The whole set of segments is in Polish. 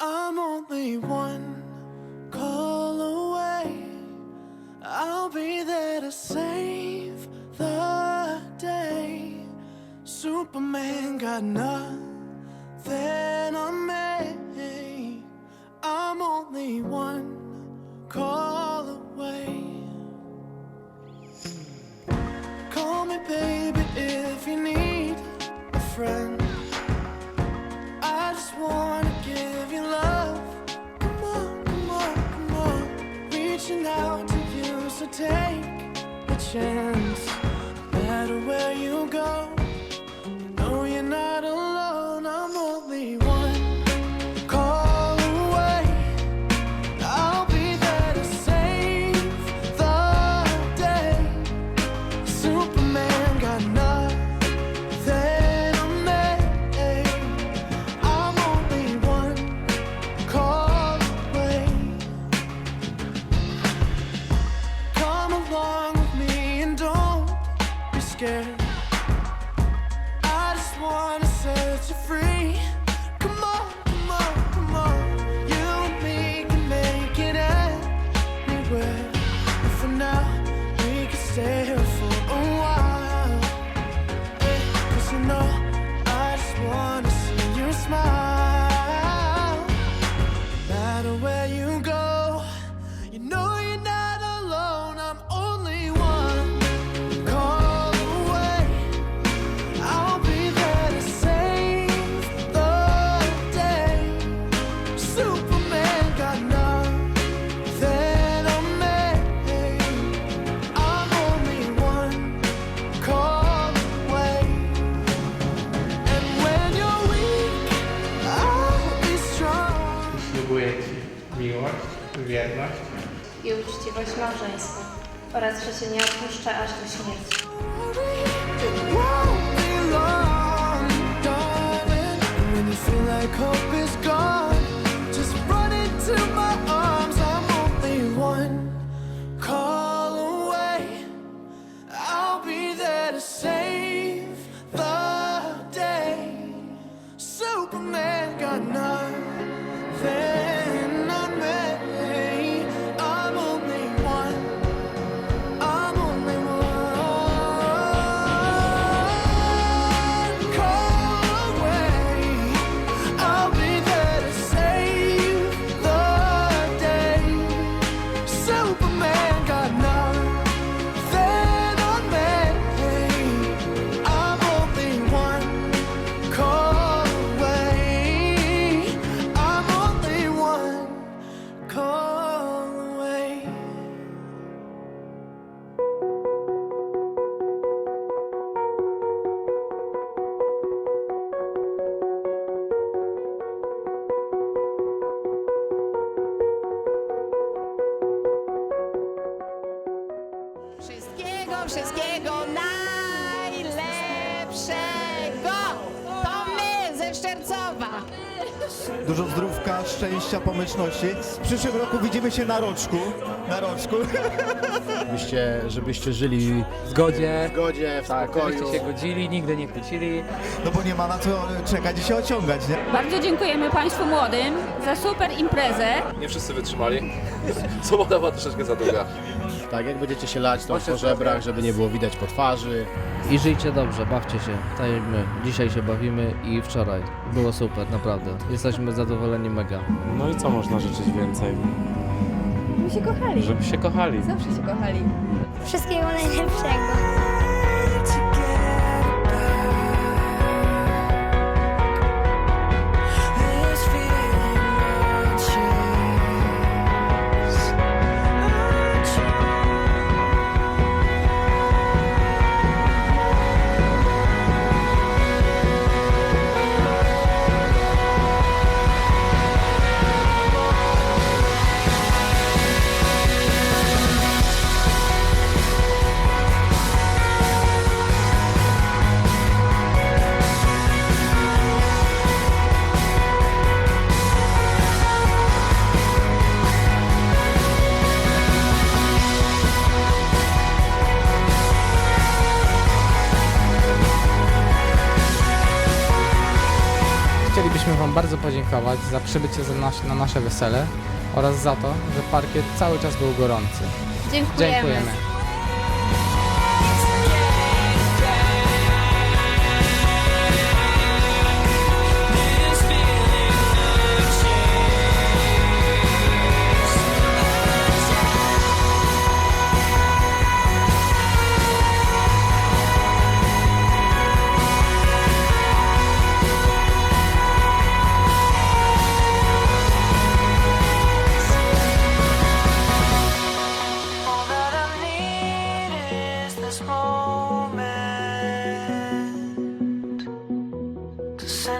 I'm only one call away. I'll be there to save the day. Superman got nothing take a chance. No matter where Yeah. Ślubuję Ci miłość, wierność? I uczciwość małżeństwa. Oraz, że się nie odpuszczę aż do śmierci. It Wszystkiego, najlepszego! To my ze Szczercowa! Dużo zdrówka, szczęścia, pomyślności. W przyszłym roku widzimy się na roczku. Na roczku. żebyście, żebyście żyli w zgodzie, w zgodzie, w tak, spokoju. żebyście się godzili, nigdy nie kłócili. No bo nie ma na co czekać i się ociągać, nie? Bardzo dziękujemy Państwu młodym za super imprezę. Nie wszyscy wytrzymali. Sobota była troszeczkę za długa. Tak, jak będziecie się lać, to po żebrach, żeby nie było widać po twarzy. I żyjcie dobrze, bawcie się, tak jak my. Dzisiaj się bawimy i wczoraj. Było super, naprawdę. Jesteśmy zadowoleni mega. No i co można życzyć więcej? My się kochali. Żeby się kochali. Zawsze się kochali. Wszystkiego najlepszego. Chcielibyśmy Wam bardzo podziękować za przybycie za nas, na nasze wesele oraz za to, że parkiet cały czas był gorący. Dziękujemy. Dziękujemy.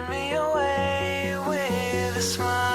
me away with a smile.